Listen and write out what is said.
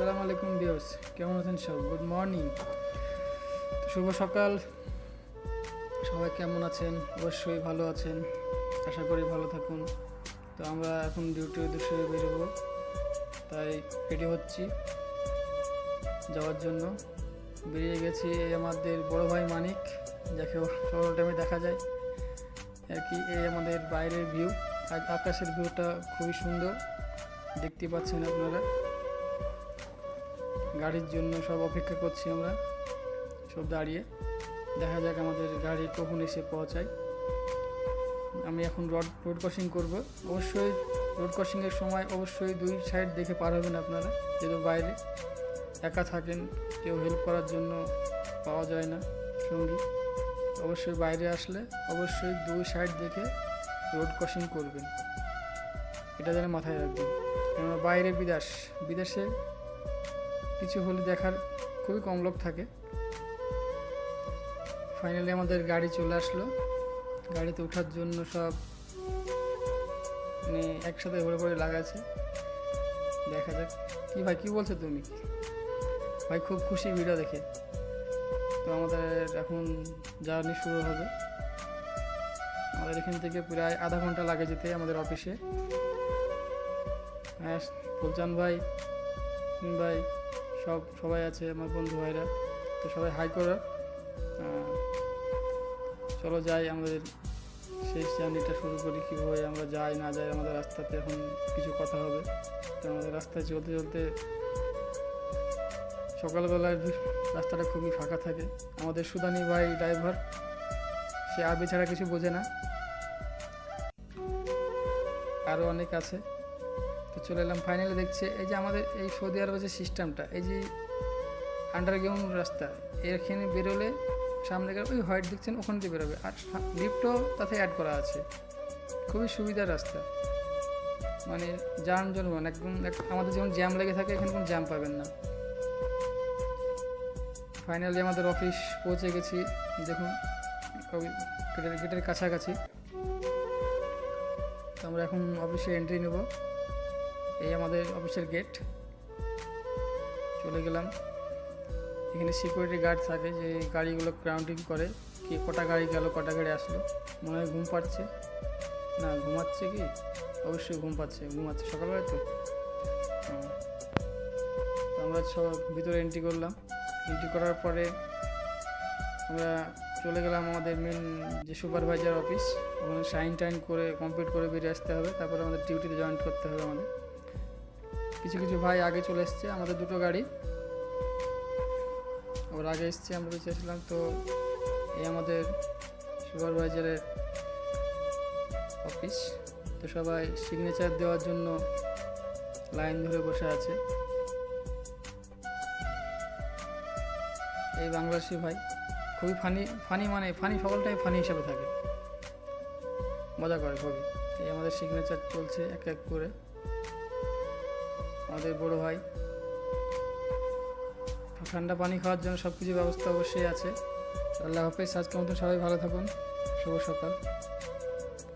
আসসালামু আলাইকুম বিয়স কেমন আছেন সব? গুড মর্নিং শুভ সকাল। সবাই কেমন আছেন? অবশ্যই ভালো আছেন। আশা করি ভালো থাকুন। তো আমরা এখন ডিউটির উদ্দেশ্যে বেরোবো। তাই রেডি হচ্ছি যাওয়ার জন্য। বেরিয়ে গেছি এই আমাদের বড় ভাই মানিক, যাকে সকল টাইমে দেখা যায়। আর কি এই আমাদের বাইরের ভিউ আকাশের ভিউটা খুবই সুন্দর। দেখতে পাচ্ছেন আপনারা। গাড়ির জন্য সব অপেক্ষা করছি আমরা। সব দাঁড়িয়ে। দেখা যাক আমাদের গাড়ি কখন এসে পৌঁছায়। আমি এখন রোড রোড ক্রসিং করব। অবশ্যই রোড ক্রসিংয়ের সময় অবশ্যই দুই সাইড দেখে পার হবেন আপনারা, যেহেতু বাইরে। একা থাকেন, কেউ হেল্প করার জন্য পাওয়া যায় না সঙ্গী। অবশ্যই বাইরে আসলে অবশ্যই দুই সাইড দেখে রোড ক্রসিং করবেন। এটা যেন মাথায় রাখবেন। কেননা বাইরে বিদেশ, বিদেশে কিছু হলে দেখার খুবই কম লোক থাকে। ফাইনালি আমাদের গাড়ি চলে আসলো। গাড়িতে ওঠার জন্য সব মানে একসাথে ভরে ভরে লাগাচ্ছে। দেখা যাক। কি ভাই, কি বলছো তুমি? ভাই, খুব খুশি ভিডিও দেখে। তো আমাদের এখন জার্নি শুরু হবে। আমাদের এখান থেকে প্রায় আধা ঘণ্টা লাগে যেতে আমাদের অফিসে। হ্যাঁ ফুলচান ভাই ভাই সব, সবাই আছে, আমার বন্ধু ভাইরা। তো সবাই হাই করো। চলো যাই আমাদের শেষ জার্নিটা শুরু করি, কীভাবে আমরা যাই, না যাই, আমাদের রাস্তাতে এখন কিছু কথা হবে। তো আমাদের রাস্তায় চলতে চলতে সকালবেলায় রাস্তাটা খুবই ফাঁকা থাকে। আমাদের সুদানি ভাই ড্রাইভার সে আবে ছাড়া কিছু বোঝে না। আরও অনেক আছে। তো চলে এলাম ফাইনালি দেখছে, এই যে আমাদের এই সৌদি আরবের যে সিস্টেমটা এই যে আন্ডারগ্রাউন্ড রাস্তা, এখানে বেরোলে সামনে গেলে ওই হোয়াইট দেখছেন, ওখান দিয়ে বেরোবে। আর লিফটও তাতে অ্যাড করা আছে। খুবই সুবিধার রাস্তা। মানে যান জনগণ একদম এক- আমাদের যেমন জ্যাম লেগে থাকে, এখানে কোনো জ্যাম পাবেন না। ফাইনালি আমাদের অফিস পৌঁছে গেছি। দেখুন গেটের গেটের কাছাকাছি। তো আমরা এখন অফিসে এন্ট্রি নেব। এই আমাদের অফিসের গেট চলে গেলাম। এখানে সিকিউরিটি গার্ড থাকে যে গাড়িগুলো ক্রাউন্টিং করে। কি কটা গাড়ি গেল, কটা গাড়ি আসলো? মনে হয় ঘুম পাচ্ছে। না, ঘুমাচ্ছে কি? অবশ্যই ঘুম পাচ্ছে, ঘুমাচ্ছে। সকালবেলায় তো? তো আমরা সব ভিতরে এন্ট্রি করলাম। এন্ট্রি করার পরে আমরা চলে গেলাম আমাদের মেন যে সুপারভাইজার অফিস ওখানে সাইন টাইন করে কমপ্লিট করে বেরিয়ে আসতে হবে। তারপরে আমাদের ডিউটিতে জয়েন করতে হবে আমাদের। কিছু কিছু ভাই আগে চলে এসছে, আমাদের দুটো গাড়ি। ওর আগে এসছে, আমরা চেয়েছিলাম তো এই আমাদের সুপারভাইজারের অফিস। তো সবাই সিগনেচার দেওয়ার জন্য লাইন ধরে বসে আছে। এই বাংলাদেশি ভাই, খুবই ফানি ফানি মানে ফানি সকল ফানি হিসাবে থাকে। মজা করে খুবই। এই আমাদের সিগনেচার চলছে এক এক করে। আমাদের বড় ভাই। ঠান্ডা পানি খাওয়ার জন্য সব কিছু ব্যবস্থা অবশ্যই আছে। আল্লাহ হাফেজ, আজকের মতন সবাই ভালো থাকুন। শুভ সকাল।